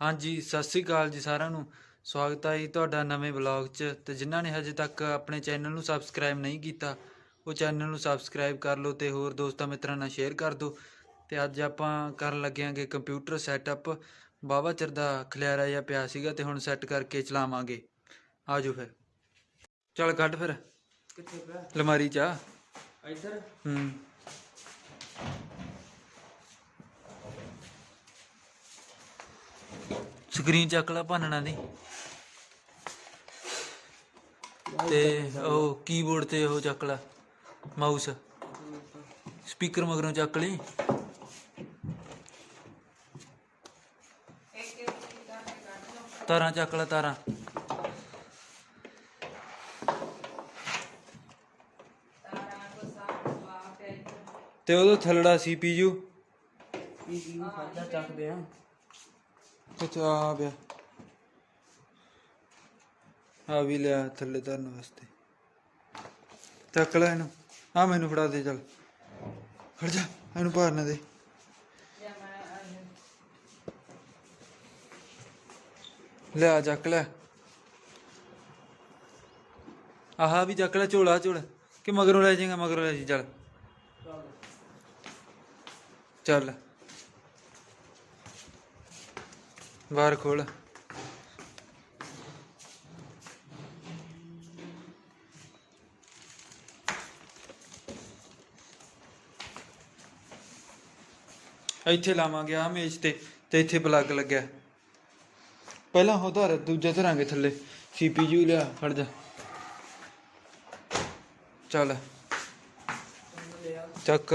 ਹਾਂਜੀ ਸਤਿ ਸ੍ਰੀ ਅਕਾਲ ਜੀ ਸਾਰਿਆਂ ਨੂੰ। ਸਵਾਗਤ ਹੈ ਜੀ ਤੁਹਾਡਾ ਨਵੇਂ ਵਲੌਗ 'ਚ। ਤੇ ਜਿਨ੍ਹਾਂ ਨੇ ਹਜੇ ਤੱਕ ਆਪਣੇ ਚੈਨਲ ਨੂੰ ਸਬਸਕ੍ਰਾਈਬ ਨਹੀਂ ਕੀਤਾ ਉਹ ਚੈਨਲ ਨੂੰ ਸਬਸਕ੍ਰਾਈਬ ਕਰ ਲਓ ਤੇ ਹੋਰ ਦੋਸਤਾਂ ਮਿੱਤਰਾਂ ਨਾਲ ਸ਼ੇਅਰ ਕਰ ਦਿਓ। ਤੇ ਅੱਜ ਆਪਾਂ ਕਰਨ ਲੱਗਿਆਂਗੇ ਕੰਪਿਊਟਰ ਸੈਟਅਪ। ਬਾਵਾ ਚਿਰ ਦਾ ਖਲਿਆਰਾ ਜਿਹਾ ਪਿਆ ਸੀਗਾ ਤੇ ਹੁਣ ਸੈੱਟ ਕਰਕੇ ਚਲਾਵਾਂਗੇ। ਆਜੋ ਫਿਰ। ਚੱਲ ਕੱਢ ਫਿਰ। ਕਿੱਥੇ ਪਿਆ? ਅਲਮਾਰੀ 'ਚ ਆ। ਇੱਧਰ? ਹੂੰ। ਸਕਰੀਨ ਚੱਕ ਲਾ ਭੰਨਣਾ ਦੀ। ਤੇ ਉਹ ਕੀਬੋਰਡ ਤੇ ਉਹ ਚੱਕ ਲਾ ਮਾਊਸ ਸਪੀਕਰ ਮਗਰੋਂ ਚੱਕ ਲਈ। ਤਾਰਾਂ ਚੱਕ ਲਾ, ਤਾਰਾਂ। ਤੇ ਉਹਦਾ ਥੱਲੜਾ ਸੀਪੀਯੂ ਕੀ ਕੀ ਖਾਦਾ ਚੱਕਦੇ ਆ। ਅੱਛਾ ਆ ਆ ਵੀ ਲਿਆ ਥੱਲੇ ਧਰਨ ਵਾਸਤੇ। ਚੱਕ ਲੈ ਇਹਨੂੰ। ਆ ਮੈਨੂੰ ਫੜਾ ਦੇ, ਚੱਲ। ਖੜ ਜਾ, ਇਹਨੂੰ ਭਾਰ ਨਾ ਦੇ। ਲਿਆ, ਚੱਕ ਲੈ। ਆਹ, ਵੀ ਚੱਕ ਲੈ ਝੋਲਾ, ਝੋਲ। ਕਿ ਮਗਰੋਂ ਲੈ ਜਾਏਗਾ, ਮਗਰੋਂ ਲੈ ਜੀ, ਚੱਲ। ਚੱਲ। ਬਾਹਰ ਖੋਲ ਇੱਥੇ ਲਾਵਾਂਗੇ ਆ ਮੇਜ਼ ਤੇ ਤੇ ਇੱਥੇ ਪਲੱਗ ਲੱਗਿਆ ਪਹਿਲਾਂ ਉਹ ਧਰ ਦੂਜਾ ਧਰਾਂਗੇ ਥੱਲੇ ਸੀਪੀਯੂ ਲਿਆ ਫੜ ਜਾ ਚੱਲ ਚੱਕ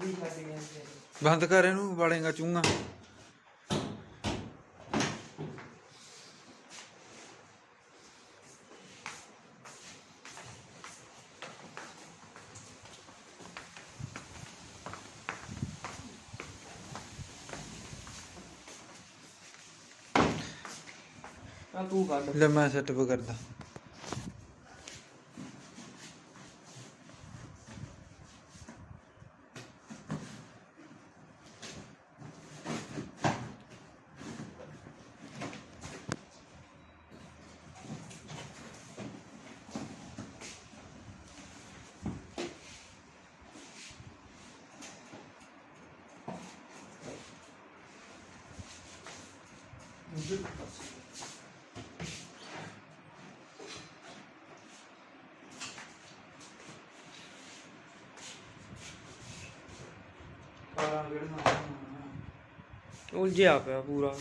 ਛੱਡ ਗਏ। ਬੰਦ ਕਰ ਇਹਨੂੰ ਵਾਲੇਗਾ ਚੂੰਗਾ। ਆ ਤੂੰ ਕੱਢ ਲੈ ਮੈਂ ਸੈਟਅਪ ਕਰਦਾ। ਉਲਝਿਆ ਪਿਆ ਪੂਰਾ।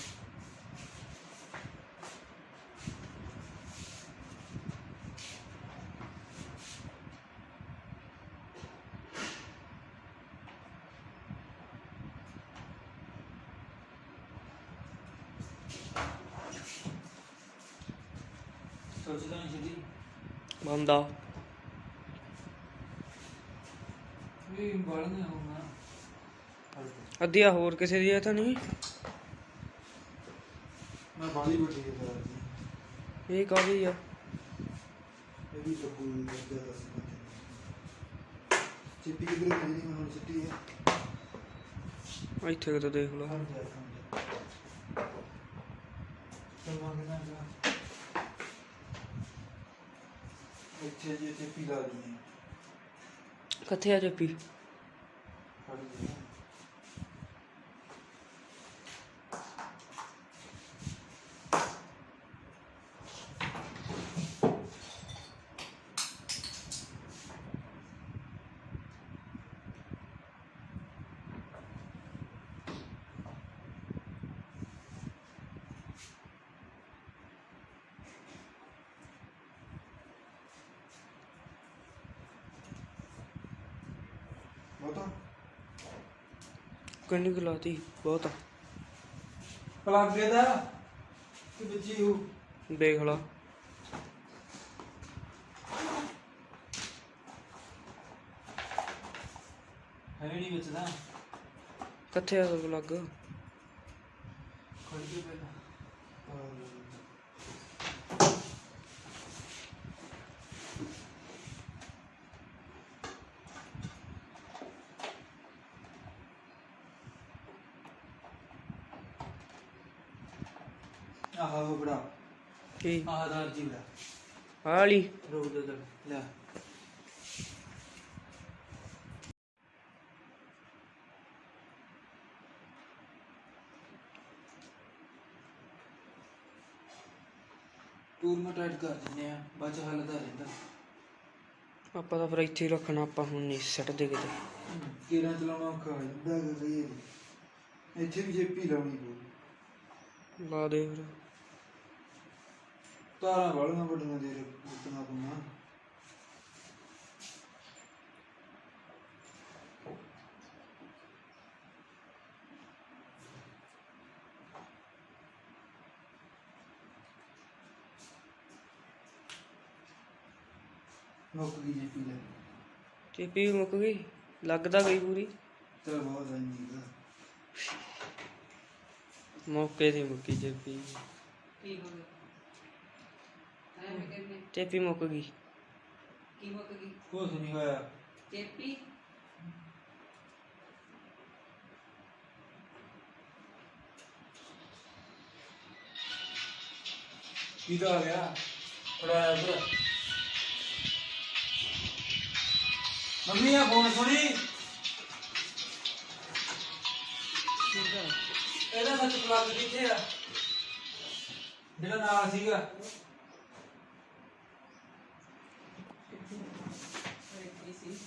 ਬੰਦਾ ਵੀ ਬੜਨੇ ਹੋਣਾ ਅੱਧੀਆ ਹੋਰ ਕਿਸੇ ਦੀ ਆ ਤਾਂ ਨਹੀਂ ਮੈਂ ਬਾਲੀ ਵੱਡੀ ਹੈ ਯਾਰ ਇਹ ਕਾਹਦੀ ਆ ਇਹ ਵੀ ਸਭ ਨੂੰ ਲੱਗਦਾ ਦੱਸ ਚਿੱਟੀ ਕਿਧਰ ਗਈ ਨਹੀਂ ਹੁਣ ਚਿੱਟੀ ਹੈ ਇੱਥੇ ਕਿਤੇ ਦੇਖ ਲਾ ਹਟ ਜਾ ਚਲ ਮੰਗ ਨਾ ਜਾ ਇੱਥੇ ਜੇ ਤੇ ਪੀਲਾ ਦੀ ਕਿੱਥੇ ਆ ਜੱਪੀ ਫੜ ਜਾ ਬਤਾ ਕਿੰਨੀ ਕੁ ਲਾਤੀ ਬਹੁਤ ਆ। ਪਲੱਗ ਦਾ ਕਿ ਬੱਚੀ ਹੋ ਦੇਖ ਲਾ। ਹੈ ਨਹੀਂ ਬਚਦਾ। ਕਿੱਥੇ ਆ ਪਲੱਗ ਖੜ ਕੇ ਪਹਿਲਾਂ ਆਹ ਬੜਾ ਕੀ? ਆਹ ਦਾ ਜੀ ਬੜਾ ਆਹ ਵਾਲੀ ਰੁਕ ਜਾ ਜਾ ਲੈ। ਟੂਰ ਮਾ ਟਾਈਟ ਕਰ ਦਿੰਦੇ ਆ ਬਾਅਦ ਚ ਹੱਲਦਾ ਰਹਿੰਦਾ ਆਪਾਂ ਤਾਂ ਫਿਰ ਇੱਥੇ ਹੀ ਰੱਖਣਾ ਆਪਾਂ ਹੁਣ ਨਹੀਂ ਸੱਟਦੇ ਕਿਤੇ। ਕਿਰਾਂ ਚਲਾਉਣਾ ਔਖਾ ਹੋ ਜਾਂਦਾ ਵਾਰੀ। ਇੱਥੇ ਵੀ ਜੇਪੀ ਲਾਉਣੀ ਪਊ। ਲਾ ਦੇ ਫਿਰ। ਤਾਰਾਂ ਵਾਲੀਆਂ ਵੱਡੀਆਂ ਦੇ ਰੁਕਣਾ ਪਊਗਾ ਮੁੱਕ ਗਈ ਜੇਪੀ ਲੈ। ਚੇਪੀ ਵੀ ਮੁੱਕ ਗਈ ਲੱਗਦਾ ਗਈ ਪੂਰੀ। ਚਲ ਬਹੁਤ ਆਈ ਮੌਕੇ ਤੇ ਮੁੱਕੀ ਚੇਪੀ। ਕੀ ਹੋ ਗਿਆ? ਐਵੇਂ ਕਿਵੇਂ ਚੇਪੀ ਮੁੱਕ ਗਈ ਕੀ ਮੁੱਕ ਗਈ ਕੁਛ ਨਹੀਂ ਹੋਇਆ ਚੇਪੀ ਕਿਹਦਾ ਆ ਗਿਆ ਥੋੜਾ ਉਧਰ ਮੰਮੀ ਆ ਫੋਨ ਸੁਣੀ ਇਹਦਾ ਸੱਚ ਪਲੱਗ ਕਿੱਥੇ ਆ ਜਿਹੜਾ ਨਾਲ ਸੀਗਾ ਕੀ ਸੀ ਐਂ ਨੀ।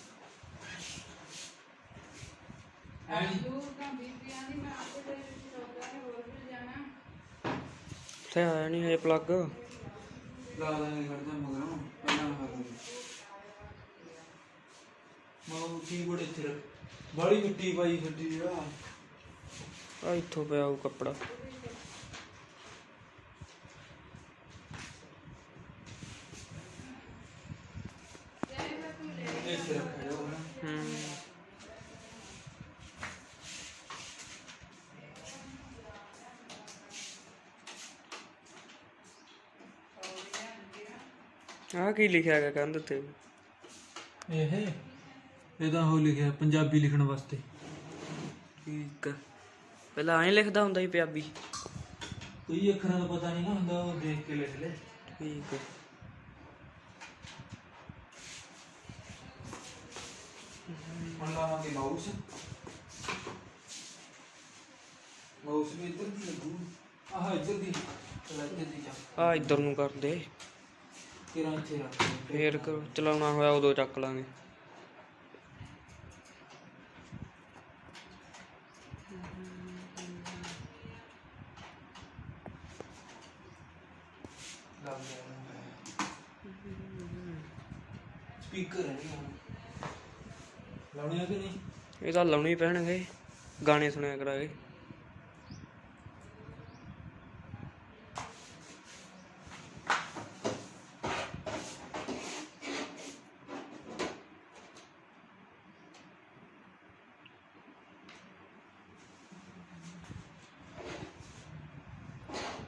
ਆਲੂ ਤਾਂ ਦੀ ਦੇ ਆਇਆ ਨਹੀਂ ਹੈ ਪਲੱਗ ਲਾ ਦਾਂਗੇ ਖੜਦਾ ਮਗਰੋਂ ਪਹਿਲਾਂ ਕਰ ਮਾਉ ਕੀਬੋਰਡ ਇੱਥੇ ਰੱਖ। ਬੜੀ ਮਿੱਟੀ ਪਾਈ ਛੱਡੀ ਆ ਆ ਇੱਥੋਂ ਪਿਆ ਉਹ ਕੱਪੜਾ। ਆਹ ਕੀ ਲਿਖਿਆ ਹੈਗਾ ਕੰਧ ਉੱਤੇ? ਇਹ ਇਹਦਾ ਹੋ ਲਿਖਿਆ ਪੰਜਾਬੀ ਲਿਖਣ ਵਾਸਤੇ। ਠੀਕ ਪਹਿਲਾਂ ਐਂ ਲਿਖਦਾ ਹੁੰਦਾ ਸੀ ਪੰਜਾਬੀ। ਕੋਈ ਅੱਖਰਾਂ ਦਾ ਪਤਾ ਨਹੀਂ ਨਾ ਹੁੰਦਾ ਉਹ ਦੇਖ ਕੇ ਲਿਖ ਲੈ। ਠੀਕ ਆ। ਹੁਣ ਦੀ ਲੱਗੂ। ਆਹ ਇੱਧਰ ਦੀ। ਚਲਾ ਇੱਧਰ ਦੀ ਜਾ ਆ ਇੱਧਰ ਨੂੰ ਕਰਦੇ 13 ਫੇਰ ਚਲਾਉਣਾ ਹੋਇਆ ਉਦੋਂ ਚੱਕ ਲਾਂਗੇ। ਇਹ ਤਾਂ ਲਾਉਣੇ ਹੀ ਪੈਣਗੇ। ਗਾਣੇ ਸੁਣਿਆ ਕਰਾਂਗੇ।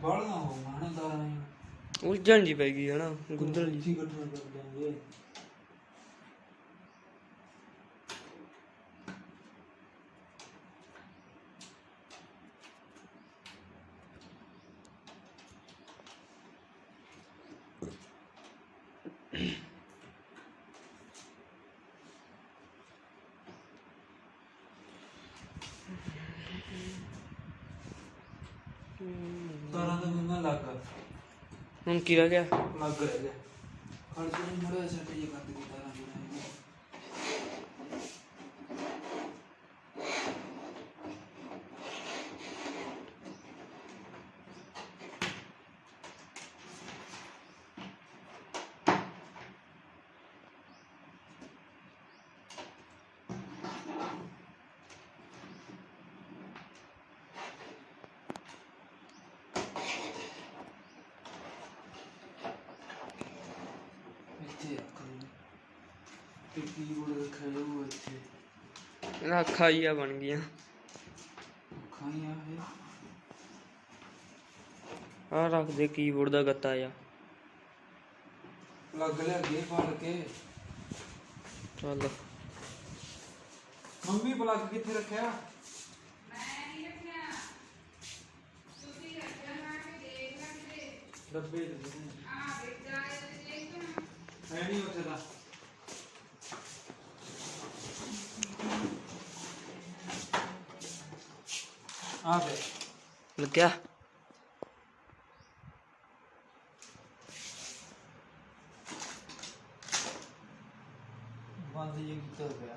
ਬਾਲ ਨਾ ਹੋ ਮਾਣਾ ਦਾਰਾ ਨਹੀਂ ਉਲਝਣ ਜੀ ਪੈ ਗਈ ਹਨਾ ਗੁੰਦਲ ਜੀ ਜੀ ਗੱਠਾ ਕਰ ਦਿਆਂਗੇ ਤਾਰਾਂ ਦਾ ਮੰਗਾ ਲੱਗ। ਹੁਣ ਕੀ ਰਹਿ ਗਿਆ? ਲੱਗ ਰਹਿ ਗਿਆ। ਕੇ ਨਹੀਂ ਮੜਾ ਸੈੱਟ ਜੇ ਕਰ ਤਾਰਾਂ ਜੁੜਾਂਗੇ ਇੱਥੇ ਰੱਖ ਲਓ ਤੇ ਰੱਖਿਆ ਇੱਥੇ? ਆ ਬਣ ਗਈਆਂ। ਖਾਈਆਂ ਆ ਰੱਖ ਦੇ ਕੀਬੋਰਡ ਦਾ ਗੱਤਾ ਆ ਲੱਗ ਲਿਆ ਅੱਗੇ ਫੜ ਕੇ। ਚੱਲ। ਮੰਮੀ ਪਲੱਗ ਕਿੱਥੇ ਰੱਖਿਆ? ਡੱਬੇ ਦੇ ਆ ਬੇਟਾ ਇਹ ਦੇਖ ਨਾ ਹੈ ਨਹੀਂ ਉੱਥੇ ਦਾ ਆ ਲੱਗਿਆ? ਬੰਦ ਜੇ ਕੀਤਾ ਪਿਆ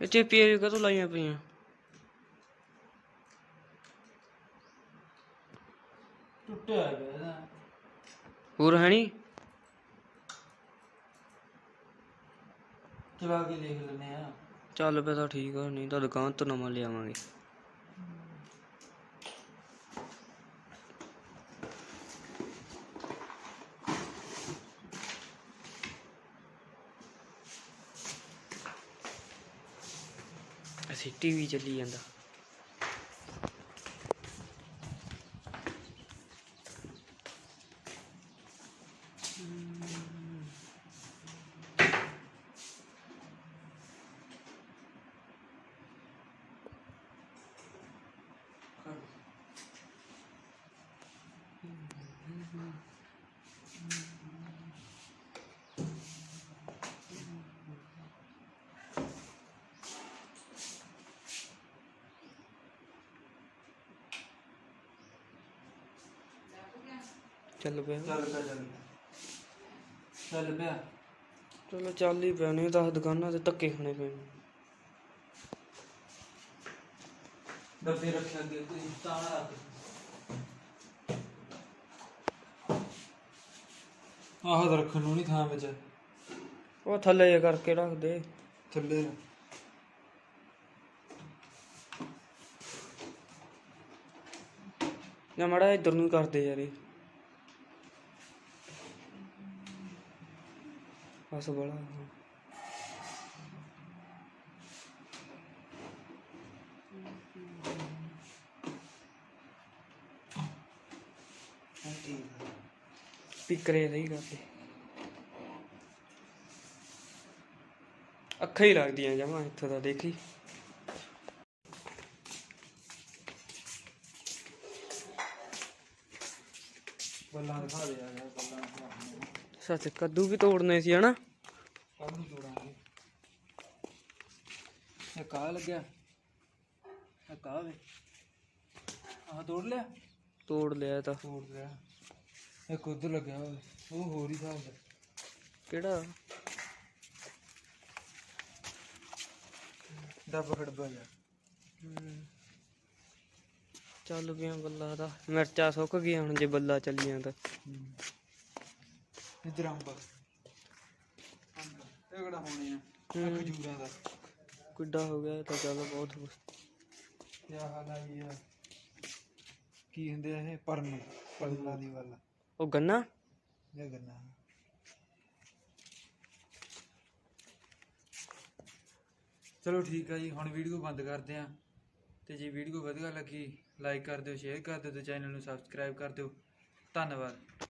ਇਹ ਤੇ ਪੀਏ ਕਦੋਂ ਲਾਈਆਂ ਪਈਆਂ? ਟੁੱਟਿਆ ਇਹਦਾ। ਹੋਰ ਹੈ ਨਹੀਂ ਚਲਾ ਕੇ ਦੇਖ ਲੈਨੇ ਆ। ਚੱਲ ਪਿਆ ਤਾਂ ਠੀਕ ਆ, ਨਹੀਂ ਤਾਂ ਦੁਕਾਨ ਤੋਂ ਨਵਾਂ ਲਿਆਵਾਂਗੇ। ਅਸੀਂ ਟੀਵੀ ਚੱਲੀ ਜਾਂਦਾ। ਚੱਲ ਪਿਆ। ਚੱਲ ਪਿਆ ਚੱਲ ਚੱਲ ਪਿਆ। ਚਲੋ ਚੱਲ ਹੀ ਪਿਆ ਨਹੀਂ ਤਾਂ ਦੁਕਾਨਾਂ ਤੇ ਧੱਕੇ ਖਾਣੇ ਪੈਣੇ ਡੱਬੇ ਰੱਖਿਆ ਅੱਗੇ ਤਾਂ ਰੱਖ ਆਹ ਤਾਂ ਰੱਖਣ ਨੂੰ ਨਹੀਂ ਥਾਂ ਵਿੱਚ। ਉਹ ਥੱਲੇ ਜੇ ਕਰਕੇ ਰੱਖ ਦੇ। ਥੱਲੇ ਜਾਂ ਮੜਾ ਇੱਧਰ ਨੂੰ ਕਰਦੇ ਯਾਰ ਇਹ। ਬਸ ਬੜਾ। ਸਪੀਕਰ ਇਹ ਸਹੀ ਕਰਦੇ। ਅੱਖਾਂ ਹੀ ਲੱਗਦੀਆਂ ਜਮਾ ਇੱਥੋਂ ਦਾ ਦੇਖੀ ਬੱਲਾਂ ਦਿਖਾ ਦੇ ਯਾਰ ਬੱਲਾਂ ਦਿਖਾ ਦੇ ਸੱਚ ਕੱਦੂ ਵੀ ਤੋੜਨੇ ਸੀ ਹਨਾ? ਕੱਲ ਨੂੰ ਜੋੜਾਂਗੇ ਇਹ ਕਾ ਲੱਗਿਆ? ਇਹ ਕਾ ਵੇ? ਆਹ ਤੋੜ ਲਿਆ? ਤੋੜ ਲਿਆ ਤਾਂ। ਤੋੜ ਲਿਆ। ਇਹ ਕੁੱਦ ਲੱਗਿਆ। ਉਹ ਹੋਰ ਹੀ ਹਿਸਾਬ ਦਾ। ਕਿਹੜਾ? ਡੱਬ ਖੜਬਾ ਜਾ ਚੱਲ ਪਿਆ ਬੱਲਾ ਦਾ ਮਿਰਚਾਂ ਸੁੱਕ ਗਈਆਂ ਹੁਣ ਜੇ ਬੱਲਾ ਚੱਲੀਆਂ ਤਾਂ। ਇਧਰ ਅੰਬ ਅੰਬ ਇਹ ਕਿਹੜਾ ਹੋਣੇ ਆ। ਖਜੂਰਾਂ ਦਾ। ਕਿੱਡਾ ਹੋ ਗਿਆ ਇਹ ਤਾਂ ਚੱਲ ਬਹੁਤ ਕੁਛ। ਕੀ ਹਾਲ ਆ ਜੀ ਆ ਕੀ ਹੁੰਦੇ ਆ ਇਹ? ਪਰਨ ਪਰਨਾਂ ਦੀ ਵੱਲ। ਉਹ ਗੰਨਾ? ਇਹ ਗੰਨਾ। ਚਲੋ ਠੀਕ ਆ ਜੀ ਹੁਣ ਵੀਡੀਓ ਬੰਦ ਕਰਦੇ ਆ। ਤੇ ਜੇ ਵੀਡੀਓ ਵਧੀਆ ਲੱਗੀ ਲਾਈਕ ਕਰ ਦਿਓ ਸ਼ੇਅਰ ਕਰ ਦਿਓ ਤੇ ਚੈਨਲ ਨੂੰ ਸਬਸਕ੍ਰਾਈਬ ਕਰ ਦਿਓ। ਧੰਨਵਾਦ।